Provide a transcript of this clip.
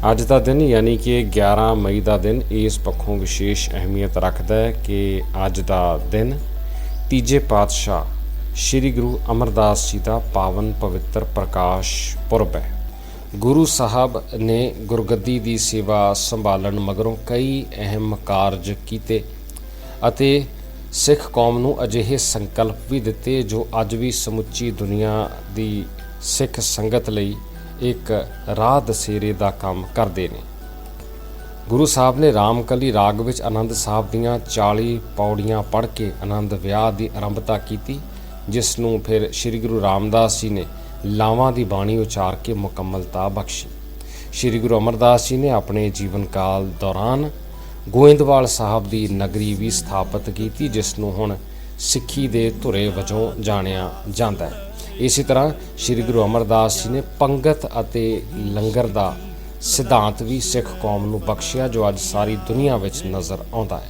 ਅੱਜ ਦਾ ਦਿਨ ਯਾਨੀ ਕਿ 11 ਮਈ ਦਾ ਦਿਨ ਇਸ ਪੱਖੋਂ ਵਿਸ਼ੇਸ਼ ਅਹਿਮੀਅਤ ਰੱਖਦਾ ਹੈ ਕਿ ਅੱਜ ਦਾ ਦਿਨ ਤੀਜੇ ਪਾਤਸ਼ਾਹ ਸ੍ਰੀ ਗੁਰੂ ਅਮਰਦਾਸ ਜੀ ਦਾ ਪਾਵਨ ਪਵਿੱਤਰ ਪ੍ਰਕਾਸ਼ ਪੁਰਬ ਹੈ। ਗੁਰੂ ਸਾਹਿਬ ਨੇ ਗੁਰਗੱਦੀ ਦੀ ਸੇਵਾ ਸੰਭਾਲਣ ਮਗਰੋਂ ਕਈ ਅਹਿਮ ਕਾਰਜ ਕੀਤੇ ਅਤੇ ਸਿੱਖ ਕੌਮ ਨੂੰ ਅਜਿਹੇ ਸੰਕਲਪ ਵੀ ਦਿੱਤੇ ਜੋ ਅੱਜ ਵੀ ਸਮੁੱਚੀ ਦੁਨੀਆ ਦੀ ਸਿੱਖ ਸੰਗਤ ਲਈ ਇੱਕ ਰਾਹ ਦਸੇਰੇ ਦਾ ਕੰਮ ਕਰਦੇ ਨੇ। ਗੁਰੂ ਸਾਹਿਬ ਨੇ ਰਾਮਕਲੀ ਰਾਗ ਵਿੱਚ ਆਨੰਦ ਸਾਹਿਬ ਦੀਆਂ 40 ਪੌੜੀਆਂ ਪੜ੍ਹ ਕੇ ਆਨੰਦ ਵਿਆਹ ਦੀ ਆਰੰਭਤਾ ਕੀਤੀ, ਜਿਸ ਨੂੰ ਫਿਰ ਸ੍ਰੀ ਗੁਰੂ ਰਾਮਦਾਸ ਜੀ ਨੇ ਲਾਵਾਂ ਦੀ ਬਾਣੀ ਉਚਾਰ ਕੇ ਮੁਕੰਮਲਤਾ ਬਖਸ਼ੀ। ਸ੍ਰੀ ਗੁਰੂ ਅਮਰਦਾਸ ਜੀ ਨੇ ਆਪਣੇ ਜੀਵਨ ਕਾਲ ਦੌਰਾਨ ਗੋਇੰਦਵਾਲ ਸਾਹਿਬ ਦੀ ਨਗਰੀ ਵੀ ਸਥਾਪਿਤ ਕੀਤੀ, ਜਿਸ ਨੂੰ ਹੁਣ ਸਿੱਖੀ ਦੇ ਧੁਰੇ ਵਜੋਂ ਜਾਣਿਆ ਜਾਂਦਾ ਹੈ। ਇਸੇ ਤਰ੍ਹਾਂ ਸ੍ਰੀ ਗੁਰੂ ਅਮਰਦਾਸ ਜੀ ਨੇ ਪੰਗਤ ਅਤੇ ਲੰਗਰ ਦਾ ਸਿਧਾਂਤ ਵੀ ਸਿੱਖ ਕੌਮ ਨੂੰ ਬਖਸ਼ਿਆ, ਜੋ ਅੱਜ ਸਾਰੀ ਦੁਨੀਆ ਵਿੱਚ ਨਜ਼ਰ ਆਉਂਦਾ ਹੈ।